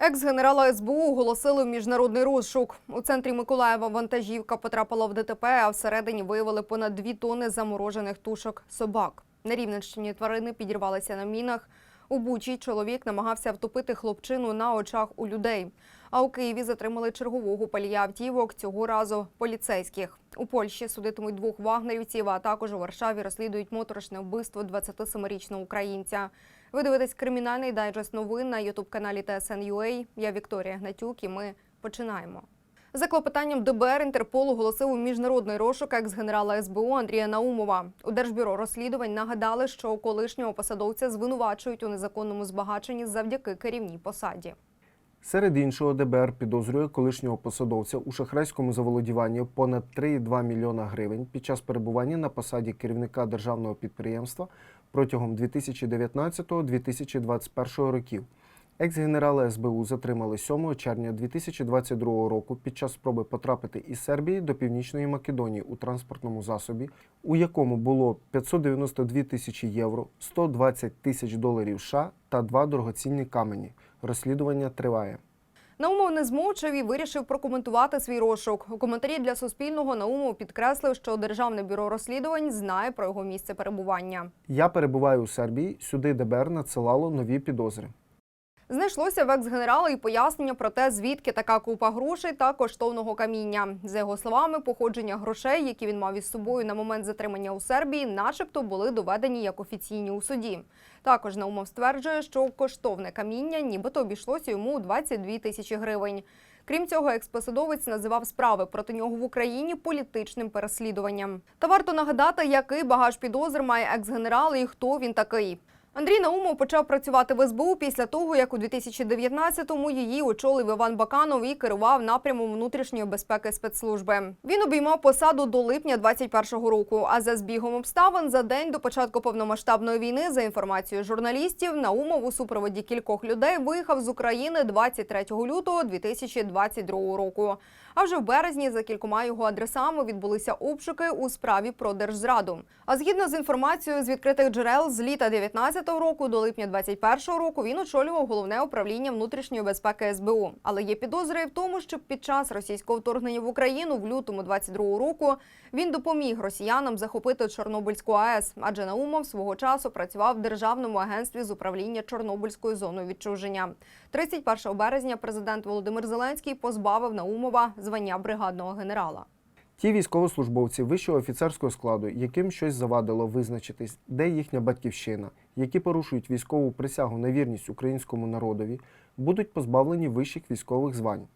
Екс-генерала СБУ оголосили в міжнародний розшук. У центрі Миколаєва вантажівка потрапила в ДТП, а всередині виявили понад дві тони заморожених тушок собак. На Рівненщині тварини підірвалися на мінах. У Бучі чоловік намагався втопити хлопчину на очах у людей. А у Києві затримали чергового палія автівок, цього разу поліцейських. У Польщі судитимуть двох вагнерівців, а також у Варшаві розслідують моторошне вбивство 27-річного українця. Ви дивитесь кримінальний дайджест новин на ютуб-каналі TSN.ua. Я Вікторія Гнатюк і ми починаємо. За клопотанням ДБР Інтерпол оголосив у міжнародний розшук екс-генерала СБУ Андрія Наумова. У Держбюро розслідувань нагадали, що колишнього посадовця звинувачують у незаконному збагаченні завдяки керівній посаді. Серед іншого, ДБР підозрює колишнього посадовця у шахрайському заволодіванні понад 3,2 мільйона гривень під час перебування на посаді керівника державного підприємства протягом 2019-2021 років. Екс-генерала СБУ затримали 7 червня 2022 року під час спроби потрапити із Сербії до Північної Македонії у транспортному засобі, у якому було 592 тисячі євро, 120 тисяч доларів США та два дорогоцінні камені. Розслідування триває. Наумов не змовчав і вирішив прокоментувати свій розшук. У коментарі для Суспільного Наумов підкреслив, що Державне бюро розслідувань знає про його місце перебування. Я перебуваю у Сербії. Сюди ДБР надсилало нові підозри. Знайшлося в екс-генерала і пояснення про те, звідки така купа грошей та коштовного каміння. За його словами, походження грошей, які він мав із собою на момент затримання у Сербії, начебто були доведені як офіційні у суді. Також Наумов стверджує, що коштовне каміння нібито обійшлося йому у 22 тисячі гривень. Крім цього, експосадовець називав справи проти нього в Україні політичним переслідуванням. Та варто нагадати, який багаж підозр має екс-генерал і хто він такий. Андрій Наумов почав працювати в СБУ після того, як у 2019-му її очолив Іван Баканов і керував напрямом внутрішньої безпеки спецслужби. Він обіймав посаду до липня 21-го року. А за збігом обставин за день до початку повномасштабної війни, за інформацією журналістів, Наумов у супроводі кількох людей виїхав з України 23 лютого 2022 року. А вже в березні за кількома його адресами відбулися обшуки у справі про держзраду. А згідно з інформацією з відкритих джерел, з літа 19-го року до липня 21-го року він очолював головне управління внутрішньої безпеки СБУ. Але є підозри в тому, що під час російського вторгнення в Україну в лютому 22-го року він допоміг росіянам захопити Чорнобильську АЕС, адже Наумов свого часу працював в державному агентстві з управління Чорнобильською зоною відчуження. 31 березня президент Володимир Зеленський позбавив Наумова звання бригадного генерала. Ті військовослужбовці вищого офіцерського складу, яким щось завадило визначитись, де їхня батьківщина, які порушують військову присягу на вірність українському народові, будуть позбавлені вищих військових звань.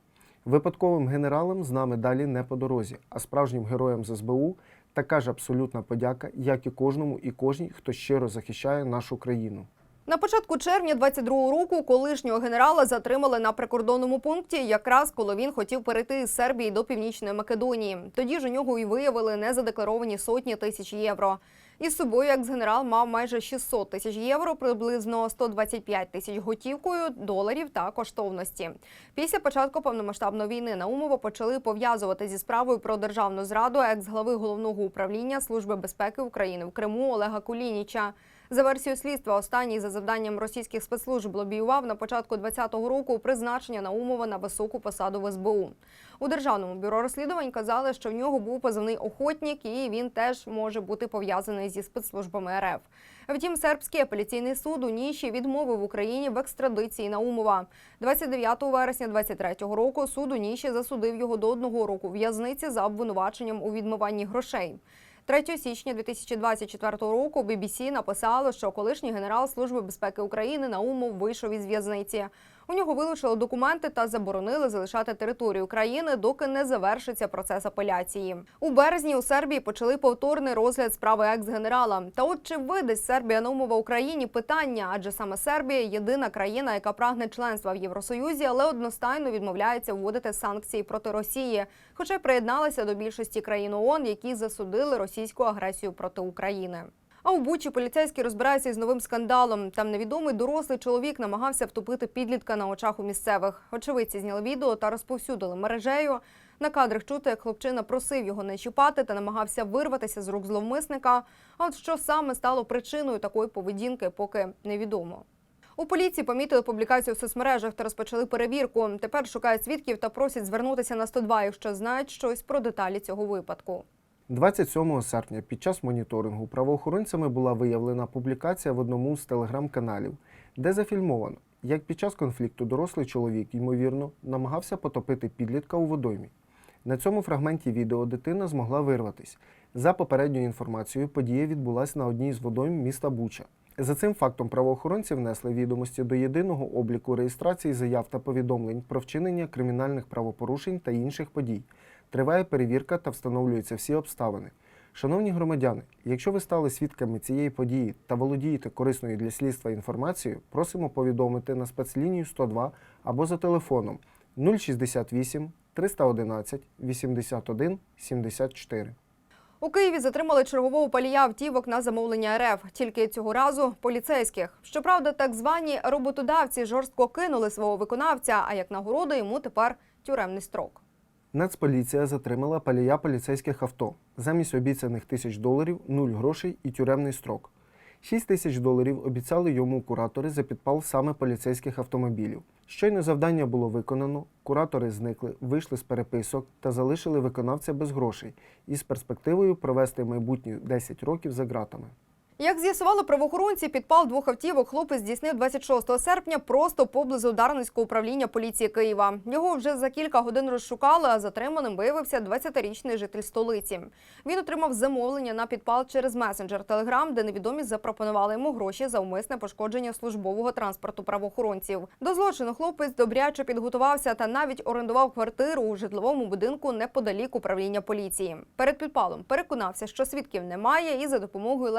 Випадковим генералам з нами далі не по дорозі, а справжнім героям з СБУ така ж абсолютна подяка, як і кожному і кожній, хто щиро захищає нашу країну. На початку червня 22-го року колишнього генерала затримали на прикордонному пункті, якраз коли він хотів перейти з Сербії до Північної Македонії. Тоді ж у нього і виявили незадекларовані сотні тисяч євро. Із собою екс-генерал мав майже 600 тисяч євро, приблизно 125 тисяч готівкою, доларів та коштовності. Після початку повномасштабної війни Наумова почали пов'язувати зі справою про державну зраду екс-глави головного управління Служби безпеки України в Криму Олега Кулініча. За версією слідства, останній за завданням російських спецслужб лобіював на початку 2020 року призначення Наумова на високу посаду в СБУ. У державному бюро розслідувань казали, що в нього був позивний охотник, і він теж може бути пов'язаний зі спецслужбами РФ. Втім, сербський апеляційний суд у Ніші відмовив Україні в екстрадиції Наумова. 29 вересня 2023 року суд у Ніші засудив його до одного року в'язниці за обвинуваченням у відмиванні грошей. 3 січня 2024 року BBC написало, що колишній генерал Служби безпеки України Наумов вийшов із в'язниці. У нього вилучили документи та заборонили залишати територію країни, доки не завершиться процес апеляції. У березні у Сербії почали повторний розгляд справи екс-генерала. Та от чи видасть Сербія Наумова Україні питання? Адже саме Сербія єдина країна, яка прагне членства в Євросоюзі, але одностайно відмовляється вводити санкції проти Росії, хоча приєдналася до більшості країн ООН, які засудили російську агресію проти України. А у Бучі поліцейські розбираються із новим скандалом. Там невідомий дорослий чоловік намагався втопити підлітка на очах у місцевих. Очевидці зняли відео та розповсюдили мережею. На кадрах чути, як хлопчина просив його не чіпати та намагався вирватися з рук зловмисника. А от що саме стало причиною такої поведінки, поки невідомо. У поліції помітили публікацію в соцмережах та розпочали перевірку. Тепер шукають свідків та просять звернутися на 102, якщо знають щось про деталі цього випадку. 27 серпня під час моніторингу правоохоронцями була виявлена публікація в одному з телеграм-каналів, де зафільмовано, як під час конфлікту дорослий чоловік, ймовірно, намагався потопити підлітка у водоймі. На цьому фрагменті відео дитина змогла вирватись. За попередньою інформацією, подія відбулася на одній з водойм міста Буча. За цим фактом правоохоронці внесли відомості до єдиного обліку реєстрації заяв та повідомлень про вчинення кримінальних правопорушень та інших подій. Триває перевірка та встановлюються всі обставини. Шановні громадяни, якщо ви стали свідками цієї події та володієте корисною для слідства інформацією, просимо повідомити на спецлінію 102 або за телефоном 068 311 81 74. У Києві затримали чергового палія автівок на замовлення РФ. Тільки цього разу поліцейських. Щоправда, так звані роботодавці жорстко кинули свого виконавця, а як нагорода йому тепер тюремний строк. Нацполіція затримала палія поліцейських авто. Замість обіцяних тисяч доларів нуль грошей і тюремний строк. 6 тисяч доларів обіцяли йому куратори за підпал саме поліцейських автомобілів. Щойно завдання було виконано, куратори зникли, вийшли з переписок та залишили виконавця без грошей із перспективою провести майбутні 10 років за ґратами. Як з'ясували правоохоронці, підпал двох автівок хлопець здійснив 26 серпня просто поблизу Дарницького управління поліції Києва. Його вже за кілька годин розшукали, а затриманим виявився 20-річний житель столиці. Він отримав замовлення на підпал через месенджер Телеграм, де невідомі запропонували йому гроші за умисне пошкодження службового транспорту правоохоронців. До злочину хлопець добряче підготувався та навіть орендував квартиру у житловому будинку неподалік управління поліції. Перед підпалом переконався, що свідків немає, і за допомогою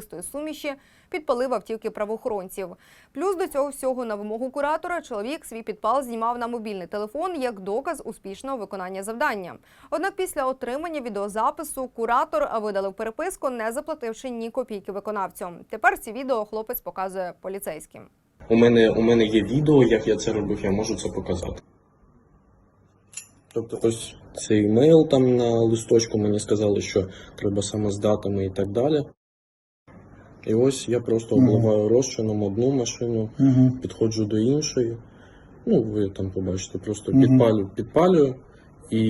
легкозаймистої суміші підпалив автівки правоохоронців. Плюс до цього всього на вимогу куратора чоловік свій підпал знімав на мобільний телефон як доказ успішного виконання завдання. Однак після отримання відеозапису куратор видалив переписку, не заплативши ні копійки виконавцю. Тепер ці відео хлопець показує поліцейським. У мене, у мене є відео, як я це робив, я можу це показати. Тобто ось цей імейл там на листочку мені сказали, що треба саме з датами і так далі. І ось я просто Мгм. обливаю розчином одну машину, Угу. підходжу до іншої. Ну, ви там побачите, просто Мгм. підпалю, підпалюю і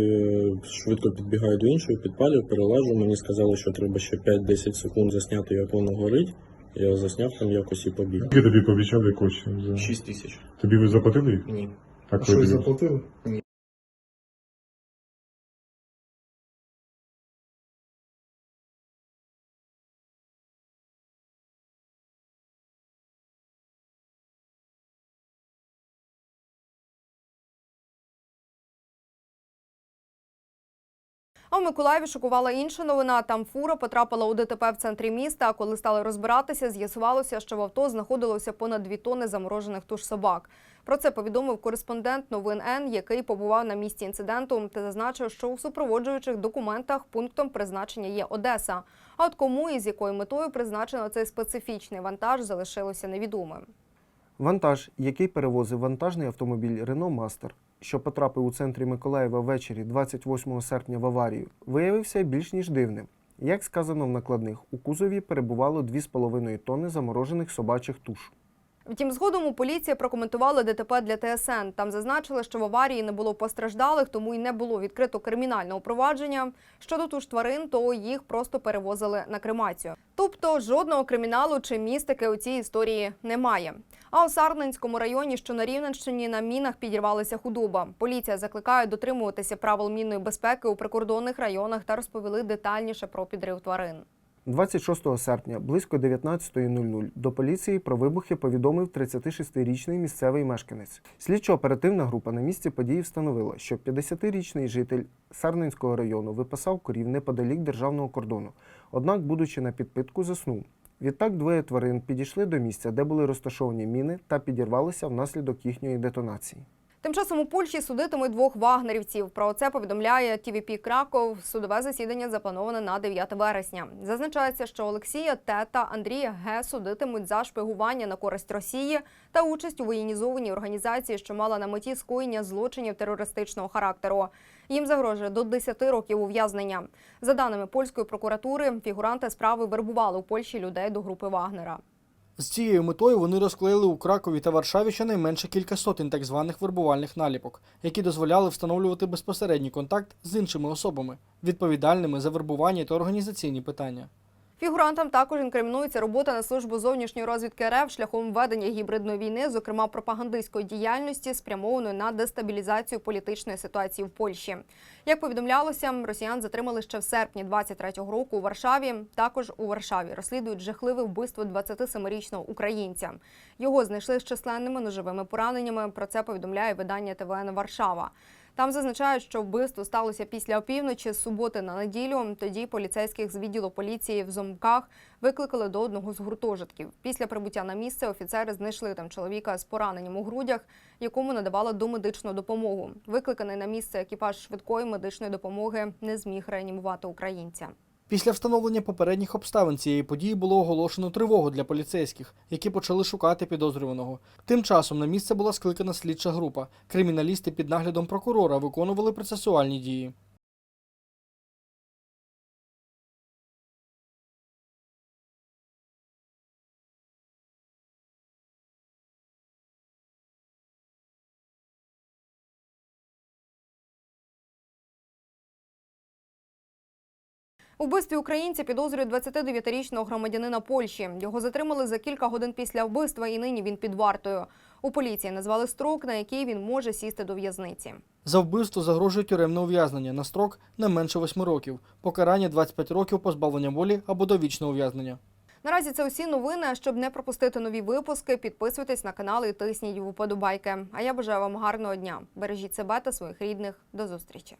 е, швидко підбігаю до іншої, підпалюю, перелажу. Мені сказали, що треба ще 5-10 секунд засняти, як воно горить. Я засняв там якось і побіг. Скільки тобі пообіцяли коштів? за- 6 тисяч. Тобі ви заплатили їх? Ні. Так, А що ви- заплатили? А Миколаєві шокувала інша новина. Там фура потрапила у ДТП в центрі міста. А коли стали розбиратися, з'ясувалося, що в авто знаходилося понад дві тонни заморожених туш собак. Про це повідомив кореспондент новин Н, який побував на місці інциденту та зазначив, що у супроводжуючих документах пунктом призначення є Одеса. А от кому і з якою метою призначено цей специфічний вантаж, залишилося невідомим. Вантаж, який перевозив вантажний автомобіль Renault Master, що потрапив у центрі Миколаєва ввечері 28 серпня в аварію, виявився більш ніж дивним. Як сказано в накладних, у кузові перебувало 2,5 тонни заморожених собачих туш. Втім, згодом у поліція прокоментувала ДТП для ТСН. Там зазначили, що в аварії не було постраждалих, тому й не було відкрито кримінального провадження. Щодо туш тварин, то їх просто перевозили на кремацію. Тобто жодного криміналу чи містики у цій історії немає. А у Сарненському районі, що на Рівненщині, на мінах підірвалася худоба. Поліція закликає дотримуватися правил мінної безпеки у прикордонних районах та розповіли детальніше про підрив тварин. 26 серпня близько 19.00 до поліції про вибухи повідомив 36-річний місцевий мешканець. Слідчо-оперативна група на місці події встановила, що 50-річний житель Сарненського району випасав корів неподалік державного кордону, однак, будучи на підпитку, заснув. Відтак двоє тварин підійшли до місця, де були розташовані міни, та підірвалися внаслідок їхньої детонації. Тим часом у Польщі судитимуть двох вагнерівців. Про це повідомляє TVP Краков. Судове засідання заплановане на 9 вересня. Зазначається, що Олексія Т та Андрія Г судитимуть за шпигування на користь Росії та участь у воєнізованій організації, що мала на меті скоєння злочинів терористичного характеру. Їм загрожує до 10 років ув'язнення. За даними польської прокуратури, фігуранти справи вербували у Польщі людей до групи Вагнера. З цією метою вони розклеїли у Кракові та Варшаві щонайменше кілька сотень так званих вербувальних наліпок, які дозволяли встановлювати безпосередній контакт з іншими особами, відповідальними за вербування та організаційні питання. Фігурантам також інкримінується робота на службу зовнішньої розвідки РФ шляхом ведення гібридної війни, зокрема пропагандистської діяльності, спрямованої на дестабілізацію політичної ситуації в Польщі. Як повідомлялося, росіян затримали ще в серпні 23-го року у Варшаві. Також у Варшаві розслідують жахливе вбивство 27-річного українця. Його знайшли з численними ножовими пораненнями. Про це повідомляє видання ТВН Варшава. Там зазначають, що вбивство сталося після опівночі з суботи на неділю. Тоді поліцейських з відділу поліції в Зомках викликали до одного з гуртожитків. Після прибуття на місце офіцери знайшли там чоловіка з пораненням у грудях, якому надавали домедичну допомогу. Викликаний на місце екіпаж швидкої медичної допомоги не зміг реанімувати українця. Після встановлення попередніх обставин цієї події було оголошено тривогу для поліцейських, які почали шукати підозрюваного. Тим часом на місце була скликана слідча група. Криміналісти під наглядом прокурора виконували процесуальні дії. У вбивстві українця підозрюють 29-річного громадянина Польщі. Його затримали за кілька годин після вбивства, і нині він під вартою. У поліції назвали строк, на який він може сісти до в'язниці. За вбивство загрожує тюремне ув'язнення на строк не менше 8 років, покарання 25 років позбавлення волі або довічне ув'язнення. Наразі це усі новини. Щоб не пропустити нові випуски, підписуйтесь на канал і тисніть вподобайки. А я бажаю вам гарного дня. Бережіть себе та своїх рідних. До зустрічі.